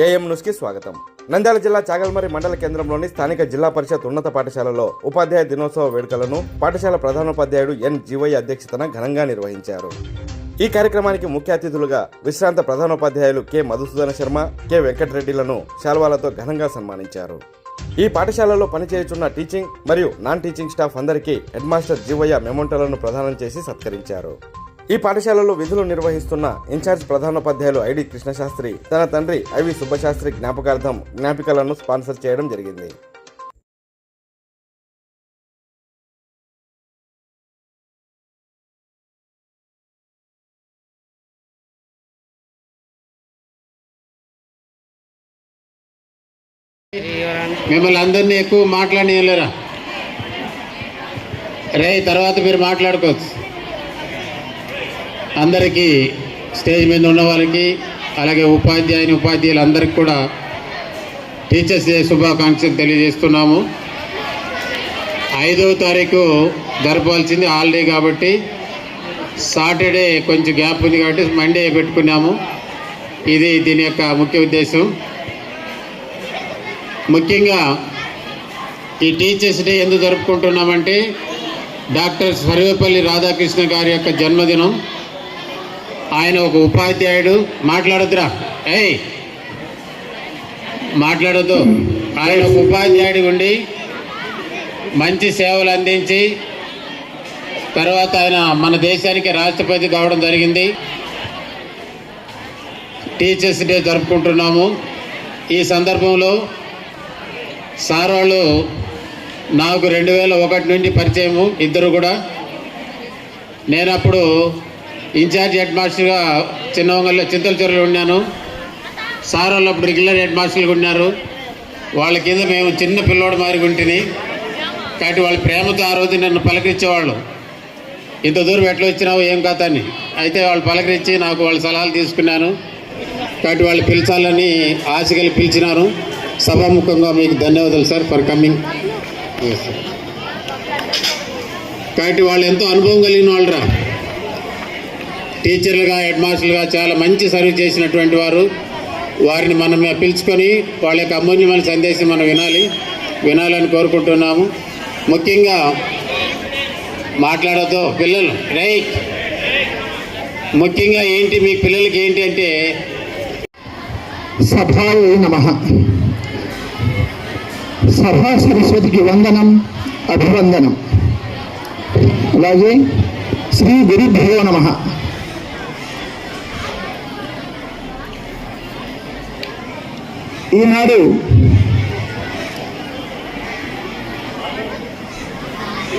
AM న్యూస్కి స్వాగతం. నంద్యాల జిల్లా చాగల్మరి మండల కేంద్రంలోని స్థానిక జిల్లా పరిషత్ ఉన్నత పాఠశాలలో ఉపాధ్యాయ దినోత్సవ వేడుకలను పాఠశాల ప్రధానోపాధ్యాయుడు ఎన్ జీవయ్య అధ్యక్షతన ఘనంగా నిర్వహించారు. ఈ కార్యక్రమానికి ముఖ్య అతిథులుగా విశ్రాంత ప్రధానోపాధ్యాయులు కె. మధుసూదన శర్మ కె. వెంకటరెడ్డిలను శాల్వాలతో ఘనంగా సన్మానించారు. ఈ పాఠశాలలో పనిచేయుచున్న టీచింగ్ మరియు నాన్ టీచింగ్ స్టాఫ్ అందరికీ హెడ్ మాస్టర్ జీవయ్య మెమోంటోలను ప్రదానం చేసి సత్కరించారు. ఈ పాఠశాలలో విధులు నిర్వహిస్తున్న ఇన్ఛార్జ్ ప్రధానోపాధ్యాయులు ఐడి కృష్ణశాస్త్రి తన తండ్రి ఐవి సుబ్బశాస్త్రి జ్ఞాపకార్థం జ్ఞాపికలను స్పాన్సర్ చేయడం జరిగింది. మిమ్మల్ని అందరినీ ఎక్కువ మాట్లాడలేరా రే తర్వాత మీరు మాట్లాడుకోవచ్చు. అందరికీ స్టేజ్ మీద ఉన్న వాళ్ళకి అలాగే ఉపాధ్యాయుని ఉపాధ్యాయులు అందరికీ కూడా టీచర్స్ డే శుభాకాంక్షలు తెలియజేస్తున్నాము. ఐదవ తారీఖు జరపాల్సింది హాలిడే కాబట్టి సాటర్డే కొంచెం గ్యాప్ ఉంది కాబట్టి మండే పెట్టుకున్నాము. ఇది దీని యొక్క ముఖ్య ఉద్దేశం. ముఖ్యంగా ఈ టీచర్స్ డే ఎందుకు జరుపుకుంటున్నామంటే డాక్టర్ సర్వేపల్లి రాధాకృష్ణ గారి యొక్క జన్మదినం. ఆయన ఒక ఉపాధ్యాయుడు. మాట్లాడొద్దురా. ఏయ్! మాట్లాడొద్దు. ఆయన ఒక ఉపాధ్యాయుడి ఉండి మంచి సేవలు అందించి తర్వాత ఆయన మన దేశానికి రాష్ట్రపతి కావడం జరిగింది. టీచర్స్ డే జరుపుకుంటున్నాము. ఈ సందర్భంలో సార్ వాళ్ళు నాకు రెండు వేల ఒకటి నుండి పరిచయము ఇద్దరు కూడా. నేను అప్పుడు ఇన్ఛార్జ్ హెడ్ మాస్టర్గా చిన్నవంగల్లో చింతల చెరువులో ఉన్నాను. సార్ వాళ్ళు అప్పుడు రెగ్యులర్ హెడ్ మాస్టర్లుగా ఉన్నారు. వాళ్ళ కింద మేము చిన్న పిల్లోడు మారి ఉంటిని. కాబట్టి వాళ్ళ ప్రేమతో ఆ రోజు నన్ను పలకరించేవాళ్ళు. ఇంత దూరం ఎట్లా వచ్చినావు ఏం కథ అని. అయితే వాళ్ళు పలకరించి నాకు వాళ్ళ సలహాలు తీసుకున్నాను. కాబట్టి వాళ్ళు పిలిచాలని ఆశగలి పిలిచినారు సభాముఖంగా మీకు ధన్యవాదాలు సార్ ఫర్ కమింగ్. కాబట్టి వాళ్ళు ఎంతో అనుభవం కలిగిన వాళ్ళరా. టీచర్లుగా హెడ్ మాస్టర్లుగా చాలా మంచి సర్వీస్ చేసినటువంటి వారు. వారిని మనం పిలుచుకొని వాళ్ళ యొక్క అమూల్యమైన సందేశం మనం వినాలి. వినాలని కోరుకుంటున్నాము. ముఖ్యంగా మాట్లాడద్దు పిల్లలు. రైట్. ముఖ్యంగా ఏంటి మీ పిల్లలకి ఏంటి అంటే సభాయే నమ. సభా సరస్వతికి వందనం అభివందనం. అలాగే శ్రీ గురుభ్యో నమ. ఈనాడు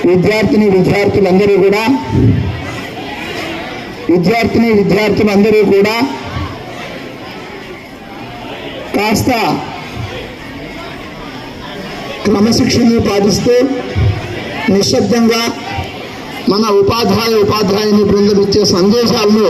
విద్యార్థిని విద్యార్థులందరూ కూడా విద్యార్థిని విద్యార్థులందరూ కూడా కాస్త క్రమశిక్షణను పాటిస్తూ నిశ్శబ్దంగా మన ఉపాధ్యాయ ఉపాధ్యాయుని బృందం ఇచ్చే సందేశాలను